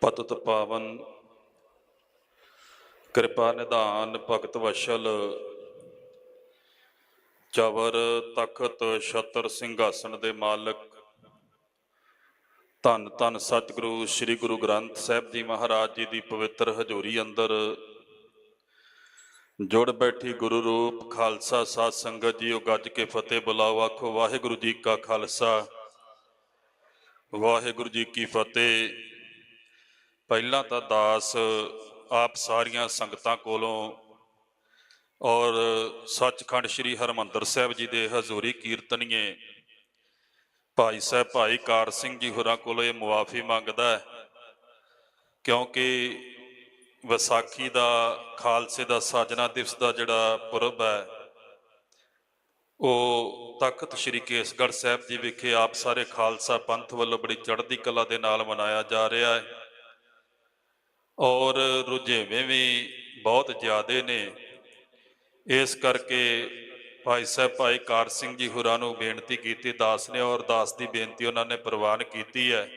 ਪਤਿਤ ਪਾਵਨ। ਕਿਰਪਾ ਨਿਧਾਨ ਭਗਤ ਵਸ਼ਲ। ਚਵਰ ਤਖਤ ਛਤਰ ਸਿੰਘਾਸਣ ਦੇ ਮਾਲਕ। ਧੰਨ ਧੰਨ ਸਤਿਗੁਰੂ ਸ੍ਰੀ ਗੁਰੂ ਗ੍ਰੰਥ ਸਾਹਿਬ ਜੀ ਮਹਾਰਾਜ ਜੀ ਦੀ ਪਵਿੱਤਰ ਹਜ਼ੂਰੀ ਅੰਦਰ। ਜੁੜ ਬੈਠੀ ਗੁਰੂ ਰੂਪ ਖਾਲਸਾ ਸਾਧ ਸੰਗਤ ਜੀਓ ਗੱਜ ਕੇ ਫਤਿਹ ਬੁਲਾਓ, ਆਖੋ ਵਾਹਿਗੁਰੂ ਜੀ ਕਾ ਖਾਲਸਾ। ਵਾਹਿਗੁਰੂ ਜੀ ਕੀ ਫਤਿਹ। ਪਹਿਲਾਂ ਤਾਂ ਦਾਸ ਆਪ ਸਾਰੀਆਂ ਸੰਗਤਾਂ ਕੋਲੋਂ ਔਰ ਸੱਚਖੰਡ ਸ੍ਰੀ ਹਰਮੰਦਰ ਸਾਹਿਬ ਜੀ ਦੇ ਹਜ਼ੂਰੀ ਕੀਰਤਨੀਏ ਭਾਈ ਸਾਹਿਬ ਭਾਈ ਕਾਰ ਸਿੰਘ ਜੀ ਹੋਰਾਂ ਕੋਲੋਂ ਇਹ ਮੁਆਫੀ ਮੰਗਦਾ ਹੈ, ਕਿਉਂਕਿ ਵਿਸਾਖੀ ਦਾ, ਖਾਲਸੇ ਦਾ, ਸਾਜਨਾ ਦਿਵਸ ਦਾ ਜਿਹੜਾ ਪੁਰਬ ਹੈ, ਉਹ ਤਖਤ ਸ੍ਰੀ ਕੇਸਗੜ੍ਹ ਸਾਹਿਬ ਜੀ ਵਿਖੇ ਆਪ ਸਾਰੇ ਖਾਲਸਾ ਪੰਥ ਵੱਲੋਂ ਬੜੀ ਚੜ੍ਹਦੀ ਕਲਾ ਦੇ ਨਾਲ ਮਨਾਇਆ ਜਾ ਰਿਹਾ ਹੈ। ਔਰ ਰੁਝੇਵੇਂ ਵੀ ਬਹੁਤ ਜ਼ਿਆਦੇ ਨੇ। ਇਸ ਕਰਕੇ ਭਾਈ ਸਾਹਿਬ, ਭਾਈ ਕਾਰ ਸਿੰਘ ਜੀ ਹੋਰਾਂ ਨੂੰ ਬੇਨਤੀ ਕੀਤੀ, ਦਾਸ ਨੇ ਔਰ ਦਾਸ ਦੀ ਬੇਨਤੀ ਉਹਨਾਂ ਨੇ ਪ੍ਰਵਾਨ ਕੀਤੀ ਹੈ।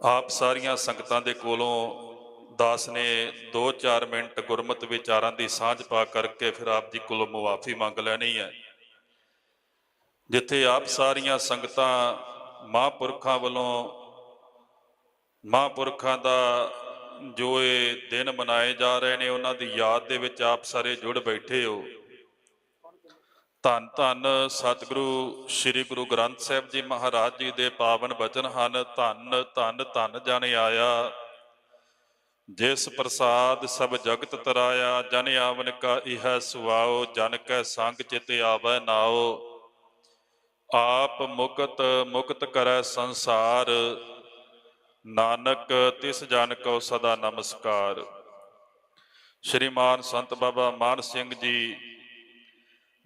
ਆਪ ਸਾਰੀਆਂ ਸੰਗਤਾਂ ਦੇ ਕੋਲੋਂ ਦਾਸ ਨੇ 2-4 ਮਿੰਟ ਗੁਰਮਤ ਵਿਚਾਰਾਂ ਦੀ ਸਾਂਝ ਪਾ ਕਰਕੇ ਫਿਰ ਆਪ ਜੀ ਕੋਲੋਂ ਮੁਆਫੀ ਮੰਗ ਲੈਣੀ ਹੈ। ਜਿੱਥੇ ਆਪ ਸਾਰੀਆਂ ਸੰਗਤਾਂ ਮਹਾਂਪੁਰਖਾਂ ਵੱਲੋਂ ਮਹਾਂਪੁਰਖਾਂ ਦਾ ਜੋ ਇਹ ਦਿਨ ਮਨਾਏ ਜਾ ਰਹੇ ਨੇ, ਉਹਨਾਂ ਦੀ ਯਾਦ ਦੇ ਵਿੱਚ ਆਪ ਸਾਰੇ ਜੁੜ ਬੈਠੇ ਹੋ। ਧੰਨ ਧੰਨ ਸਤਿਗੁਰੂ ਸ੍ਰੀ ਗੁਰੂ ਗ੍ਰੰਥ ਸਾਹਿਬ ਜੀ ਮਹਾਰਾਜ ਜੀ ਦੇ ਪਾਵਨ ਬਚਨ ਹਨ। ਧੰਨ ਧੰਨ ਧੰਨ ਜਨ ਆਇਆ, ਜਿਸ ਪ੍ਰਸਾਦ ਸਭ ਜਗਤ ਤਰਾਇਆ, ਜਨ ਆਵਨ ਕਾ ਇਹ ਸੁਆਓ, ਜਨ ਕੈ ਸੰਗ ਚਿਤ ਆਵੈ ਨਾਓ। ਆਪ ਮੁਕਤ ਮੁਕਤ ਕਰੈ ਸੰਸਾਰ। ਨਾਨਕ, ਤਿਸ ਜਨ ਕੋ ਸਦਾ ਨਮਸਕਾਰ। ਸ਼੍ਰੀਮਾਨ ਸੰਤ ਬਾਬਾ ਮਾਨ ਸਿੰਘ ਜੀ,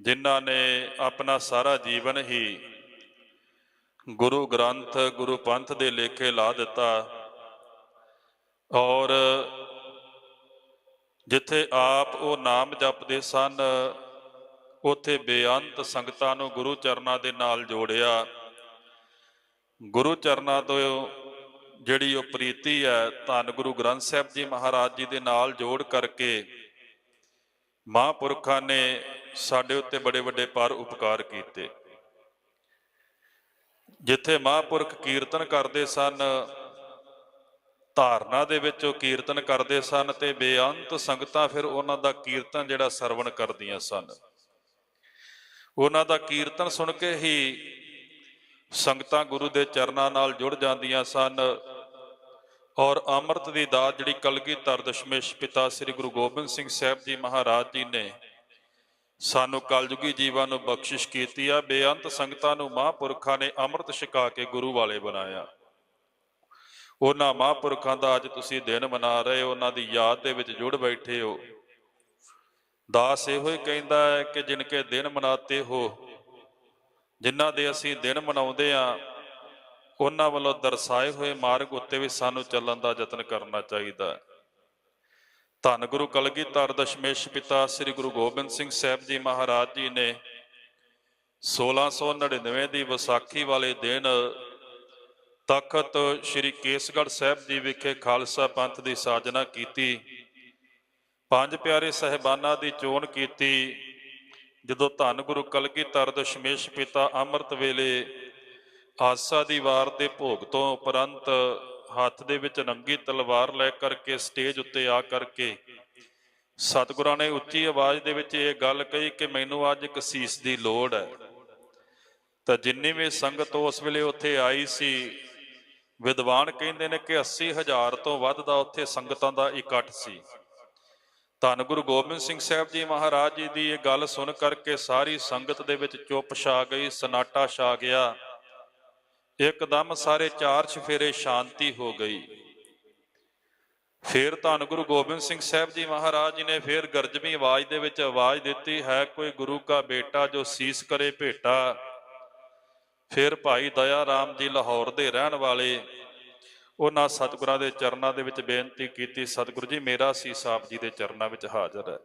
ਜਿਨ੍ਹਾਂ ਨੇ ਆਪਣਾ ਸਾਰਾ ਜੀਵਨ ਹੀ ਗੁਰੂ ਗ੍ਰੰਥ, ਗੁਰੂ ਪੰਥ ਦੇ ਲੇਖੇ ਲਾ ਦਿੱਤਾ ਔਰ ਜਿੱਥੇ ਆਪ ਉਹ ਨਾਮ ਜਪਦੇ ਸਨ, ਉਥੇ ਬੇਅੰਤ ਸੰਗਤਾਂ ਨੂੰ ਗੁਰੂ ਚਰਨਾਂ ਦੇ ਨਾਲ ਜੋੜਿਆ। ਗੁਰੂ ਚਰਨਾਂ ਤੋਂ ਜਿਹੜੀ ਉਹ ਪ੍ਰੀਤੀ ਹੈ, ਧੰਨ ਗੁਰੂ ਗ੍ਰੰਥ ਸਾਹਿਬ ਜੀ ਮਹਾਰਾਜ ਜੀ ਦੇ ਨਾਲ ਜੋੜ ਕਰਕੇ ਮਹਾਂਪੁਰਖਾਂ ਨੇ ਸਾਡੇ ਉੱਤੇ ਬੜੇ ਵੱਡੇ ਪਰ ਉਪਕਾਰ ਕੀਤੇ। ਜਿੱਥੇ ਮਹਾਂਪੁਰਖ ਕੀਰਤਨ ਕਰਦੇ ਸਨ, ਧਾਰਨਾ ਦੇ ਵਿੱਚ ਉਹ ਕੀਰਤਨ ਕਰਦੇ ਸਨ ਤੇ ਬੇਅੰਤ ਸੰਗਤਾਂ ਫਿਰ ਉਹਨਾਂ ਦਾ ਕੀਰਤਨ ਜਿਹੜਾ ਸਰਵਣ ਕਰਦੀਆਂ ਸਨ। ਉਹਨਾਂ ਦਾ ਕੀਰਤਨ ਸੁਣ ਕੇ ਹੀ ਸੰਗਤਾਂ ਗੁਰੂ ਦੇ ਚਰਨਾਂ ਨਾਲ ਜੁੜ ਜਾਂਦੀਆਂ ਸਨ। ਔਰ ਅੰਮ੍ਰਿਤ ਦੀ ਦਾਤ ਜਿਹੜੀ ਕਲਗੀਧਰ ਦਸ਼ਮੇਸ਼ ਪਿਤਾ ਸ੍ਰੀ ਗੁਰੂ ਗੋਬਿੰਦ ਸਿੰਘ ਸਾਹਿਬ ਜੀ ਮਹਾਰਾਜ ਜੀ ਨੇ ਸਾਨੂੰ ਕਲਯੁਗੀ ਜੀਵਾਂ ਨੂੰ ਬਖਸ਼ਿਸ਼ ਕੀਤੀ ਆ, ਬੇਅੰਤ ਸੰਗਤਾਂ ਨੂੰ ਮਹਾਂਪੁਰਖਾਂ ਨੇ ਅੰਮ੍ਰਿਤ ਛਕਾ ਕੇ ਗੁਰੂ ਵਾਲੇ ਬਣਾਇਆ। ਉਹਨਾਂ ਮਹਾਂਪੁਰਖਾਂ ਦਾ ਅੱਜ ਤੁਸੀਂ ਦਿਨ ਮਨਾ ਰਹੇ ਹੋ, ਉਹਨਾਂ ਦੀ ਯਾਦ ਦੇ ਵਿੱਚ ਜੁੜ ਬੈਠੇ ਹੋ। ਦਾਸ ਇਹੋ ਹੀ ਕਹਿੰਦਾ ਹੈ ਕਿ ਜਿਨਕੇ ਦਿਨ ਮਨਾਤੇ ਹੋ, ਜਿਨ੍ਹਾਂ ਦੇ ਅਸੀਂ ਦਿਨ ਮਨਾਉਂਦੇ ਆ ਉਹਨਾਂ ਵੱਲੋਂ ਦਰਸਾਏ ਹੋਏ ਮਾਰਗ ਉੱਤੇ ਵੀ ਸਾਨੂੰ ਚੱਲਣ ਦਾ ਯਤਨ ਕਰਨਾ ਚਾਹੀਦਾ ਹੈ। ਧੰਨ ਗੁਰੂ ਕਲਗੀਧਰ ਦਸ਼ਮੇਸ਼ ਪਿਤਾ ਸ੍ਰੀ ਗੁਰੂ ਗੋਬਿੰਦ ਸਿੰਘ ਸਾਹਿਬ ਜੀ ਮਹਾਰਾਜ ਜੀ ਨੇ 1699 ਦੀ ਵਿਸਾਖੀ ਵਾਲੇ ਦਿਨ ਤਖਤ ਸ੍ਰੀ ਕੇਸਗੜ੍ਹ ਸਾਹਿਬ ਜੀ ਵਿਖੇ ਖਾਲਸਾ ਪੰਥ ਦੀ ਸਾਜਨਾ ਕੀਤੀ। ਪੰਜ ਪਿਆਰੇ ਸਹਿਬਾਨਾਂ ਦੀ ਚੋਣ ਕੀਤੀ। ਜਦੋਂ ਧੰਨ ਗੁਰੂ ਕਲਗੀਧਰ ਦਸ਼ਮੇਸ਼ ਪਿਤਾ ਅੰਮ੍ਰਿਤ ਵੇਲੇ ਆਸਾ ਦੀ ਵਾਰ ਦੇ ਭੋਗ ਤੋਂ ਉਪਰੰਤ ਹੱਥ ਦੇ ਵਿੱਚ ਨੰਗੀ ਤਲਵਾਰ ਲੈ ਕਰਕੇ ਸਟੇਜ ਉੱਤੇ ਆ ਕਰਕੇ ਸਤਿਗੁਰਾਂ ਨੇ ਉੱਚੀ ਆਵਾਜ਼ ਦੇ ਵਿੱਚ ਇਹ ਗੱਲ ਕਹੀ ਕਿ ਮੈਨੂੰ ਅੱਜ ਇੱਕ ਸੀਸ ਦੀ ਲੋੜ ਹੈ। ਤਾਂ ਜਿੰਨੀ ਵੀ ਸੰਗਤ ਉਸ ਵੇਲੇ ਉੱਥੇ ਆਈ ਸੀ, ਵਿਦਵਾਨ ਕਹਿੰਦੇ ਨੇ ਕਿ 80000 ਤੋਂ ਵੱਧ ਦਾ ਉੱਥੇ ਸੰਗਤਾਂ ਦਾ ਇਕੱਠ ਸੀ। ਧੰਨ ਗੁਰੂ ਗੋਬਿੰਦ ਸਿੰਘ ਸਾਹਿਬ ਜੀ ਮਹਾਰਾਜ ਜੀ ਦੀ ਇਹ ਗੱਲ ਸੁਣ ਕਰਕੇ ਸਾਰੀ ਸੰਗਤ ਦੇ ਵਿੱਚ ਚੁੱਪ ਛਾ ਗਈ, ਸਨਾਟਾ ਛਾ ਗਿਆ। ਇੱਕਦਮ ਸਾਰੇ ਚਾਰ ਛਫੇਰੇ ਸ਼ਾਂਤੀ ਹੋ ਗਈ। ਫਿਰ ਧੰਨ ਗੁਰੂ ਗੋਬਿੰਦ ਸਿੰਘ ਸਾਹਿਬ ਜੀ ਮਹਾਰਾਜ ਜੀ ਨੇ ਫਿਰ ਗਰਜਵੀਂ ਆਵਾਜ਼ ਦੇ ਵਿੱਚ ਆਵਾਜ਼ ਦਿੱਤੀ, ਹੈ ਕੋਈ ਗੁਰੂ ਕਾ ਬੇਟਾ ਜੋ ਸੀਸ ਕਰੇ ਭੇਟਾ। ਫਿਰ ਭਾਈ ਦਇਆ ਰਾਮ ਜੀ ਲਾਹੌਰ ਦੇ ਰਹਿਣ ਵਾਲੇ, ਉਹਨਾਂ ਸਤਿਗੁਰਾਂ ਦੇ ਚਰਨਾਂ ਦੇ ਵਿੱਚ ਬੇਨਤੀ ਕੀਤੀ, ਸਤਿਗੁਰੂ ਜੀ ਮੇਰਾ ਸੀਸ ਆਪ ਜੀ ਦੇ ਚਰਨਾਂ ਵਿੱਚ ਹਾਜ਼ਰ ਹੈ।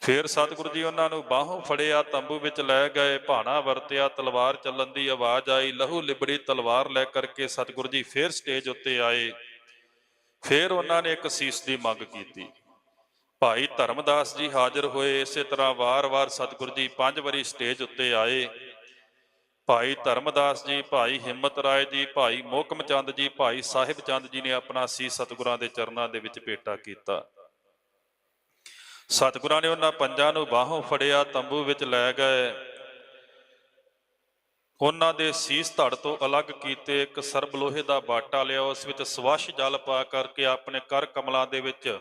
ਫਿਰ ਸਤਿਗੁਰੂ ਜੀ ਉਹਨਾਂ ਨੂੰ ਬਾਹੋਂ ਫੜਿਆ, ਤੰਬੂ ਵਿੱਚ ਲੈ ਗਏ, ਭਾਣਾ ਵਰਤਿਆ, ਤਲਵਾਰ ਚੱਲਣ ਦੀ ਆਵਾਜ਼ ਆਈ, ਲਹੂ ਲਿਬੜੀ ਤਲਵਾਰ ਲੈ ਕਰਕੇ ਸਤਿਗੁਰੂ ਜੀ ਫਿਰ ਸਟੇਜ ਉੱਤੇ ਆਏ। ਫਿਰ ਉਹਨਾਂ ਨੇ ਇੱਕ ਸੀਸ ਦੀ ਮੰਗ ਕੀਤੀ। ਭਾਈ ਧਰਮਦਾਸ ਜੀ ਹਾਜ਼ਰ ਹੋਏ, ਇਸੇ ਤਰ੍ਹਾਂ ਵਾਰ-ਵਾਰ ਸਤਿਗੁਰੂ ਜੀ ਪੰਜ ਵਾਰੀ ਸਟੇਜ ਉੱਤੇ ਆਏ। ਭਾਈ ਧਰਮਦਾਸ ਜੀ, ਭਾਈ ਹਿੰਮਤ ਰਾਏ ਜੀ, ਭਾਈ ਮੋਹਕਮ ਚੰਦ ਜੀ, ਭਾਈ ਸਾਹਿਬ ਚੰਦ ਜੀ ਨੇ ਆਪਣਾ ਸੀਸ ਸਤਿਗੁਰਾਂ ਦੇ ਚਰਨਾਂ ਦੇ ਵਿੱਚ ਭੇਟਾ ਕੀਤਾ। ਸਤਿਗੁਰਾਂ ਨੇ ਉਹਨਾਂ ਪੰਜਾਂ ਨੂੰ ਬਾਹੋਂ ਫੜਿਆ, ਤੰਬੂ ਵਿੱਚ ਲੈ ਗਏ। ਉਹਨਾਂ ਦੇ ਸੀਸ ਧੜ ਤੋਂ ਅਲੱਗ ਕੀਤੇ ਇੱਕ ਸਰਬ ਲੋਹੇ ਦਾ ਬਾਟਾ ਲਿਆ, ਉਸ ਵਿੱਚ ਸਵਸ਼ ਜਲ ਪਾ ਕਰਕੇ ਆਪਣੇ ਕਰ ਕਮਲਾਂ ਦੇ ਵਿੱਚ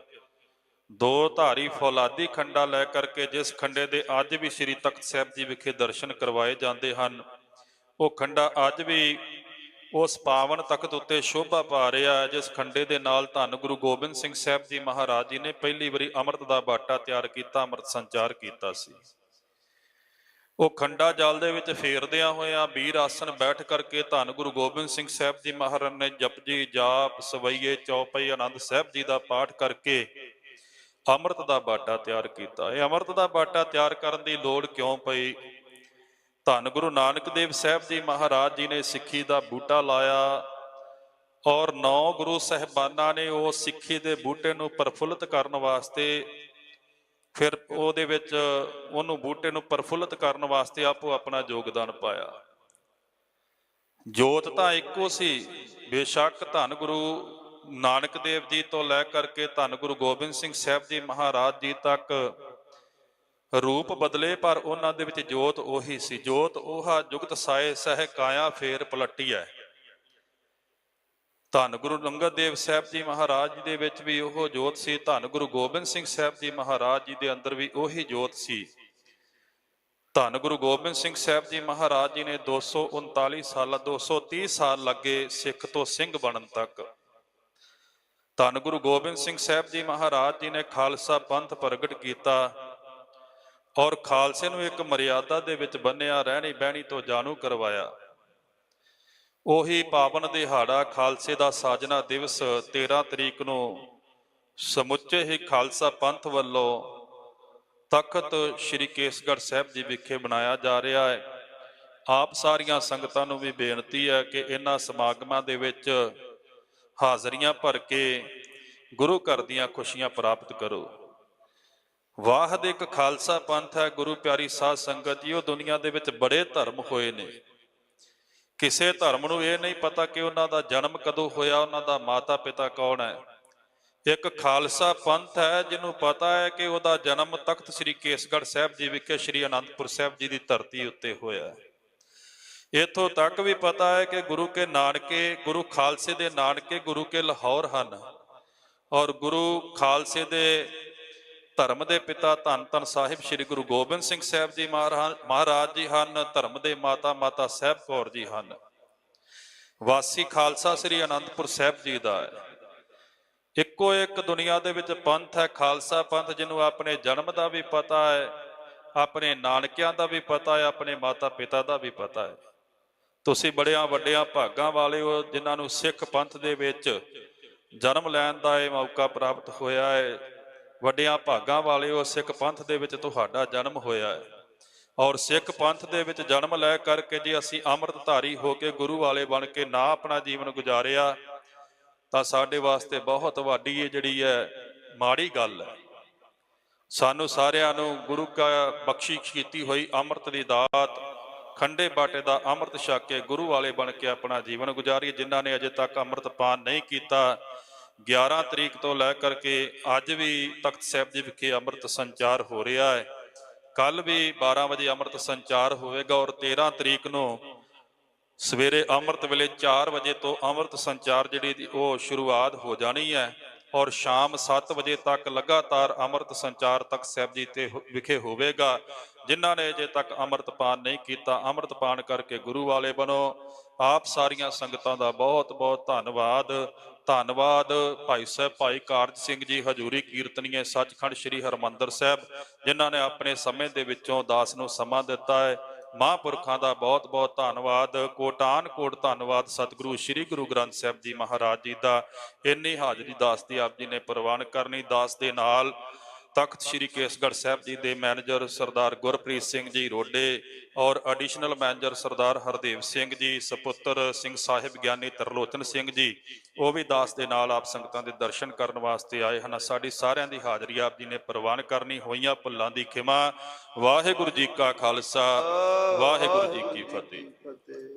ਦੋ ਧਾਰੀ ਫੌਲਾਦੀ ਖੰਡਾ ਲੈ ਕਰਕੇ, ਜਿਸ ਖੰਡੇ ਦੇ ਅੱਜ ਵੀ ਸ੍ਰੀ ਤਖਤ ਸਾਹਿਬ ਜੀ ਵਿਖੇ ਦਰਸ਼ਨ ਕਰਵਾਏ ਜਾਂਦੇ ਹਨ। ਉਹ ਖੰਡਾ ਅੱਜ ਵੀ ਉਸ ਪਾਵਨ ਤਖਤ ਉੱਤੇ ਸ਼ੋਭਾ ਪਾ ਰਿਹਾ ਹੈ, ਜਿਸ ਖੰਡੇ ਦੇ ਨਾਲ ਧੰਨ ਗੁਰੂ ਗੋਬਿੰਦ ਸਿੰਘ ਸਾਹਿਬ ਜੀ ਮਹਾਰਾਜ ਜੀ ਨੇ ਪਹਿਲੀ ਵਾਰੀ ਅੰਮ੍ਰਿਤ ਦਾ ਬਾਟਾ ਤਿਆਰ ਕੀਤਾ, ਅੰਮ੍ਰਿਤ ਸੰਚਾਰ ਕੀਤਾ ਸੀ। ਉਹ ਖੰਡਾ ਜਲ ਦੇ ਵਿੱਚ ਫੇਰਦਿਆਂ ਹੋਇਆਂ ਵੀਰ ਆਸਨ ਬੈਠ ਕਰਕੇ ਧੰਨ ਗੁਰੂ ਗੋਬਿੰਦ ਸਿੰਘ ਸਾਹਿਬ ਜੀ ਮਹਾਰਾਜ ਨੇ ਜਪਜੀ, ਜਾਪ, ਸਵਈਏ, ਚੌਪਈ, ਆਨੰਦ ਸਾਹਿਬ ਜੀ ਦਾ ਪਾਠ ਕਰਕੇ ਅੰਮ੍ਰਿਤ ਦਾ ਬਾਟਾ ਤਿਆਰ ਕੀਤਾ। ਇਹ ਅੰਮ੍ਰਿਤ ਦਾ ਬਾਟਾ ਤਿਆਰ ਕਰਨ ਦੀ ਲੋੜ ਕਿਉਂ ਪਈ? ਧੰਨ ਗੁਰੂ ਨਾਨਕ ਦੇਵ ਸਾਹਿਬ ਜੀ ਮਹਾਰਾਜ ਜੀ ਨੇ ਸਿੱਖੀ ਦਾ ਬੂਟਾ ਲਾਇਆ ਔਰ ਨੌ ਗੁਰੂ ਸਹਿਬਾਨਾਂ ਨੇ ਉਹ ਸਿੱਖੀ ਦੇ ਬੂਟੇ ਨੂੰ ਪ੍ਰਫੁੱਲਤ ਕਰਨ ਵਾਸਤੇ ਫਿਰ ਉਹਦੇ ਵਿੱਚ ਉਹਨੂੰ ਬੂਟੇ ਨੂੰ ਪ੍ਰਫੁੱਲਤ ਕਰਨ ਵਾਸਤੇ ਆਪੋ ਆਪਣਾ ਯੋਗਦਾਨ ਪਾਇਆ। ਜੋਤ ਤਾਂ ਇੱਕੋ ਸੀ, ਬੇਸ਼ੱਕ ਧੰਨ ਗੁਰੂ ਨਾਨਕ ਦੇਵ ਜੀ ਤੋਂ ਲੈ ਕਰਕੇ ਧੰਨ ਗੁਰੂ ਗੋਬਿੰਦ ਸਿੰਘ ਸਾਹਿਬ ਜੀ ਮਹਾਰਾਜ ਜੀ ਤੱਕ ਰੂਪ ਬਦਲੇ, ਪਰ ਉਹਨਾਂ ਦੇ ਵਿੱਚ ਜੋਤ ਉਹੀ ਸੀ। ਜੋਤ ਉਹਾ ਜੁਗਤ ਸਾਏ, ਸਹਿ ਕਾਇਆ ਫੇਰ ਪਲਟੀ ਹੈ ਧੰਨ ਗੁਰੂ ਅੰਗਦ ਦੇਵ ਸਾਹਿਬ ਜੀ ਮਹਾਰਾਜ ਜੀ ਦੇ ਵਿੱਚ ਵੀ ਉਹ ਜੋਤ ਸੀ। ਧੰਨ ਗੁਰੂ ਗੋਬਿੰਦ ਸਿੰਘ ਸਾਹਿਬ ਜੀ ਮਹਾਰਾਜ ਜੀ ਦੇ ਅੰਦਰ ਵੀ ਉਹੀ ਜੋਤ ਸੀ। ਧੰਨ ਗੁਰੂ ਗੋਬਿੰਦ ਸਿੰਘ ਸਾਹਿਬ ਜੀ ਮਹਾਰਾਜ ਜੀ ਨੇ 239 ਸਾਲ 230 ਸਾਲ ਲੱਗੇ ਸਿੱਖ ਤੋਂ ਸਿੰਘ ਬਣਨ ਤੱਕ। ਧੰਨ ਗੁਰੂ ਗੋਬਿੰਦ ਸਿੰਘ ਸਾਹਿਬ ਜੀ ਮਹਾਰਾਜ ਜੀ ਨੇ ਖਾਲਸਾ ਪੰਥ ਪ੍ਰਗਟ ਕੀਤਾ। ਔਰ ਖਾਲਸੇ ਨੂੰ ਇੱਕ ਮਰਿਆਦਾ ਦੇ ਵਿੱਚ ਬੰਨਿਆ, ਰਹਿਣੀ ਬਹਿਣੀ ਤੋਂ ਜਾਣੂ ਕਰਵਾਇਆ। ਉਹੀ ਪਾਵਨ ਦਿਹਾੜਾ ਖਾਲਸੇ ਦਾ ਸਾਜਨਾ ਦਿਵਸ 13 ਤਰੀਕ ਨੂੰ ਸਮੁੱਚੇ ਹੀ ਖਾਲਸਾ ਪੰਥ ਵੱਲੋਂ ਤਖਤ ਸ੍ਰੀ ਕੇਸਗੜ੍ਹ ਸਾਹਿਬ ਜੀ ਵਿਖੇ ਬਣਾਇਆ ਜਾ ਰਿਹਾ ਹੈ। ਆਪ ਸਾਰੀਆਂ ਸੰਗਤਾਂ ਨੂੰ ਵੀ ਬੇਨਤੀ ਹੈ ਕਿ ਇਹਨਾਂ ਸਮਾਗਮਾਂ ਦੇ ਵਿੱਚ ਹਾਜ਼ਰੀਆਂ ਭਰ ਕੇ ਗੁਰੂ ਘਰ ਦੀਆਂ ਖੁਸ਼ੀਆਂ ਪ੍ਰਾਪਤ ਕਰੋ। ਵਾਹਦ ਇੱਕ ਖਾਲਸਾ ਪੰਥ ਹੈ, ਗੁਰੂ ਪਿਆਰੀ ਸਾਧ ਸੰਗਤ ਜੀ, ਉਹ ਦੁਨੀਆ ਦੇ ਵਿੱਚ ਬੜੇ ਧਰਮ ਹੋਏ ਨੇ। ਕਿਸੇ ਧਰਮ ਨੂੰ ਇਹ ਨਹੀਂ ਪਤਾ ਕਿ ਉਹਨਾਂ ਦਾ ਜਨਮ ਕਦੋਂ ਹੋਇਆ, ਉਹਨਾਂ ਦਾ ਮਾਤਾ ਪਿਤਾ ਕੌਣ ਹੈ। ਇੱਕ ਖਾਲਸਾ ਪੰਥ ਹੈ, ਜਿਹਨੂੰ ਪਤਾ ਹੈ ਕਿ ਉਹਦਾ ਜਨਮ ਤਖਤ ਸ੍ਰੀ ਕੇਸਗੜ੍ਹ ਸਾਹਿਬ ਜੀ ਵਿਖੇ ਸ੍ਰੀ ਅਨੰਦਪੁਰ ਸਾਹਿਬ ਜੀ ਦੀ ਧਰਤੀ ਉੱਤੇ ਹੋਇਆ ਹੈ। ਇਥੋਂ ਤੱਕ ਵੀ ਪਤਾ ਹੈ ਕਿ ਗੁਰੂ ਕੇ ਨਾਨਕੇ, ਗੁਰੂ ਖਾਲਸੇ ਦੇ ਨਾਨਕੇ, ਗੁਰੂ ਕੇ ਲਾਹੌਰ ਹਨ। ਔਰ ਗੁਰੂ ਖਾਲਸੇ ਦੇ ਧਰਮ ਦੇ ਪਿਤਾ ਧੰਨ ਧੰਨ ਸਾਹਿਬ ਸ੍ਰੀ ਗੁਰੂ ਗੋਬਿੰਦ ਸਿੰਘ ਸਾਹਿਬ ਜੀ ਮਹਾਰਾ- ਮਹਾਰਾਜ ਜੀ ਹਨ, ਧਰਮ ਦੇ ਮਾਤਾ ਮਾਤਾ ਸਾਹਿਬ ਕੌਰ ਜੀ ਹਨ। ਵਾਸੀ ਖਾਲਸਾ ਸ੍ਰੀ ਅਨੰਦਪੁਰ ਸਾਹਿਬ ਜੀ ਦਾ ਹੈ। ਇੱਕੋ ਇੱਕ ਦੁਨੀਆ ਦੇ ਵਿੱਚ ਪੰਥ ਹੈ, ਖਾਲਸਾ ਪੰਥ, ਜਿਹਨੂੰ ਆਪਣੇ ਜਨਮ ਦਾ ਵੀ ਪਤਾ ਹੈ, ਆਪਣੇ ਨਾਨਕਿਆਂ ਦਾ ਵੀ ਪਤਾ ਹੈ, ਆਪਣੇ ਮਾਤਾ ਪਿਤਾ ਦਾ ਵੀ ਪਤਾ ਹੈ। ਤੁਸੀਂ ਬੜਿਆਂ ਵੱਡਿਆਂ ਭਾਗਾਂ ਵਾਲੇ ਹੋ, ਜਿਨ੍ਹਾਂ ਨੂੰ ਸਿੱਖ ਪੰਥ ਦੇ ਵਿੱਚ ਜਨਮ ਲੈਣ ਦਾ ਇਹ ਮੌਕਾ ਪ੍ਰਾਪਤ ਹੋਇਆ ਹੈ। ਵੱਡਿਆਂ ਭਾਗਾਂ ਵਾਲੇ ਹੋ ਸਿੱਖ ਪੰਥ ਦੇ ਵਿੱਚ ਤੁਹਾਡਾ ਜਨਮ ਹੋਇਆ ਹੈ। ਔਰ ਸਿੱਖ ਪੰਥ ਦੇ ਵਿੱਚ ਜਨਮ ਲੈ ਕਰਕੇ ਜੇ ਅਸੀਂ ਅੰਮ੍ਰਿਤਧਾਰੀ ਹੋ ਕੇ ਗੁਰੂ ਵਾਲੇ ਬਣ ਕੇ ਨਾ ਆਪਣਾ ਜੀਵਨ ਗੁਜ਼ਾਰਿਆ, ਤਾਂ ਸਾਡੇ ਵਾਸਤੇ ਬਹੁਤ ਵੱਡੀ ਇਹ ਜਿਹੜੀ ਹੈ ਮਾੜੀ ਗੱਲ ਹੈ। ਸਾਨੂੰ ਸਾਰਿਆਂ ਨੂੰ ਗੁਰੂ ਕਾ ਬਖਸ਼ਿਸ਼ ਕੀਤੀ ਹੋਈ ਅੰਮ੍ਰਿਤ ਦੀ ਦਾਤ, ਖੰਡੇ ਬਾਟੇ ਦਾ ਅੰਮ੍ਰਿਤ ਛਕ ਕੇ ਗੁਰੂ ਵਾਲੇ ਬਣ ਕੇ ਆਪਣਾ ਜੀਵਨ ਗੁਜ਼ਾਰੀਏ, ਜਿਨ੍ਹਾਂ ਨੇ ਅਜੇ ਤੱਕ ਅੰਮ੍ਰਿਤ ਪਾਨ ਨਹੀਂ ਕੀਤਾ। 11 ਤਰੀਕ ਤੋਂ ਲੈ ਕਰਕੇ ਅੱਜ ਵੀ ਤਖਤ ਸਾਹਿਬ ਜੀ ਵਿਖੇ ਅੰਮ੍ਰਿਤ ਸੰਚਾਰ ਹੋ ਰਿਹਾ ਹੈ। ਕੱਲ ਵੀ 12 ਵਜੇ ਅੰਮ੍ਰਿਤ ਸੰਚਾਰ ਹੋਵੇਗਾ ਔਰ 13 ਤਰੀਕ ਨੂੰ ਸਵੇਰੇ ਅੰਮ੍ਰਿਤ ਵੇਲੇ 4 ਵਜੇ ਤੋਂ ਅੰਮ੍ਰਿਤ ਸੰਚਾਰ ਜਿਹੜੀ ਉਹ ਸ਼ੁਰੂਆਤ ਹੋ ਜਾਣੀ ਹੈ ਔਰ ਸ਼ਾਮ 7 ਵਜੇ ਤੱਕ ਲਗਾਤਾਰ ਅੰਮ੍ਰਿਤ ਸੰਚਾਰ ਤਖਤ ਸਾਹਿਬ ਜੀ ਤੇ ਹੋ- ਵਿਖੇ ਹੋਵੇਗਾ। ਜਿਨ੍ਹਾਂ ਨੇ ਅਜੇ ਤੱਕ ਅੰਮ੍ਰਿਤ ਪਾਨ ਨਹੀਂ ਕੀਤਾ, ਅੰਮ੍ਰਿਤ ਪਾਨ ਕਰਕੇ ਗੁਰੂ ਵਾਲੇ ਬਣੋ। ਆਪ ਸਾਰੀਆਂ ਸੰਗਤਾਂ ਦਾ ਬਹੁਤ ਬਹੁਤ ਧੰਨਵਾਦ। ਧੰਨਵਾਦ ਭਾਈ ਸਾਹਿਬ, ਭਾਈ ਕਾਰਜ ਸਿੰਘ ਜੀ, ਹਜੂਰੀ ਕੀਰਤਨੀਏ ਸੱਚਖੰਡ ਸ੍ਰੀ ਹਰਮੰਦਰ ਸਾਹਿਬ, ਜਿਨ੍ਹਾਂ ਨੇ ਆਪਣੇ ਸਮੇਂ ਦੇ ਵਿੱਚੋਂ ਦਾਸ ਨੂੰ ਸਮਾਂ ਦਿੱਤਾ ਹੈ। ਮਹਾਂਪੁਰਖਾਂ ਦਾ ਬਹੁਤ ਬਹੁਤ ਧੰਨਵਾਦ ਕੋਟਾਨ ਕੋਟ ਧੰਨਵਾਦ ਸਤਿਗੁਰੂ ਸ੍ਰੀ ਗੁਰੂ ਗ੍ਰੰਥ ਸਾਹਿਬ ਜੀ ਮਹਾਰਾਜ ਜੀ ਦਾ। ਇੰਨੀ ਹਾਜ਼ਰੀ ਦਾਸ ਦੀ ਆਪ ਜੀ ਨੇ ਪ੍ਰਵਾਨ ਕਰਨੀ, ਦਾਸ ਦੇ ਨਾਲ ਤਖਤ ਸ੍ਰੀ ਕੇਸਗੜ੍ਹ ਸਾਹਿਬ ਜੀ ਦੇ ਮੈਨੇਜਰ ਸਰਦਾਰ ਗੁਰਪ੍ਰੀਤ ਸਿੰਘ ਜੀ ਰੋਡੇ ਔਰ ਐਡੀਸ਼ਨਲ ਮੈਨੇਜਰ ਸਰਦਾਰ ਹਰਦੇਵ ਸਿੰਘ ਜੀ, ਸਪੁੱਤਰ ਸਿੰਘ ਸਾਹਿਬ ਗਿਆਨੀ ਤਰਲੋਚਨ ਸਿੰਘ ਜੀ, ਉਹ ਵੀ ਦਾਸ ਦੇ ਨਾਲ ਆਪ ਸੰਗਤਾਂ ਦੇ ਦਰਸ਼ਨ ਕਰਨ ਵਾਸਤੇ ਆਏ ਹਨ। ਸਾਡੀ ਸਾਰਿਆਂ ਦੀ ਹਾਜ਼ਰੀ ਆਪ ਜੀ ਨੇ ਪ੍ਰਵਾਨ ਕਰਨੀ, ਹੋਈਆਂ ਭੁੱਲਾਂ ਦੀ ਖਿਮਾ। ਵਾਹਿਗੁਰੂ ਜੀ ਕਾ ਖਾਲਸਾ, ਵਾਹਿਗੁਰੂ ਜੀ ਕੀ ਫਤਿਹ।